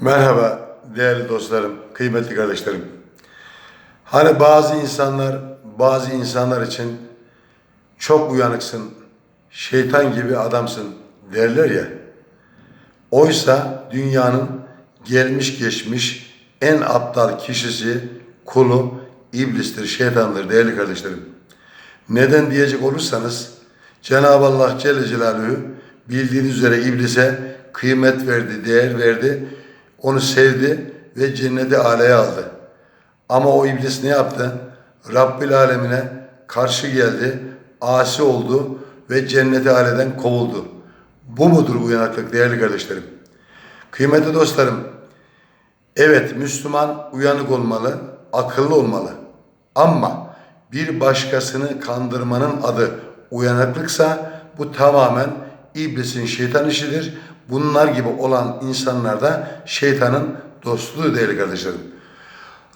Merhaba değerli dostlarım, kıymetli kardeşlerim. Hani bazı insanlar, bazı insanlar için çok uyanıksın, şeytan gibi adamsın derler ya. Oysa dünyanın gelmiş geçmiş en aptal kişisi, kulu iblistir, şeytandır değerli kardeşlerim. Neden diyecek olursanız Cenab-ı Allah Celle Celaluhu bildiğiniz üzere iblise kıymet verdi, değer verdi. Onu sevdi ve cennete aleye aldı. Ama o iblis ne yaptı? Rabbil alemine karşı geldi, asi oldu ve cennete aleden kovuldu. Bu mudur uyanıklık değerli kardeşlerim? Kıymetli dostlarım, evet Müslüman uyanık olmalı, akıllı olmalı. Ama bir başkasını kandırmanın adı uyanıklıksa bu tamamen iblisin şeytan işidir. Bunlar gibi olan insanlar da şeytanın dostluğu değerli kardeşlerim.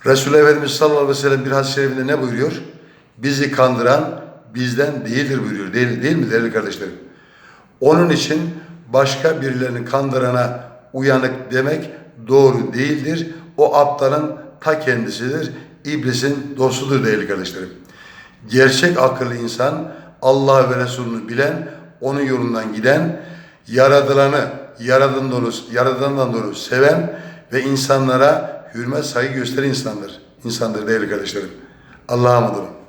Resulü Efendimiz sallallahu aleyhi ve sellem bir hadis-i şerifinde ne buyuruyor? Bizi kandıran bizden değildir buyuruyor. Değil, değil mi değerli kardeşlerim? Onun için başka birilerini kandırana uyanık demek doğru değildir. O aptalın ta kendisidir. İblisin dostudur değerli kardeşlerim. Gerçek akıllı insan Allah ve Resulünü bilen, onun yolundan giden, yaradılanı, yaradan doğru, yaradandan doğru seven ve insanlara hürmet saygı gösteren insandır. İnsandır değerli kardeşlerim. Allah'a emanet olun.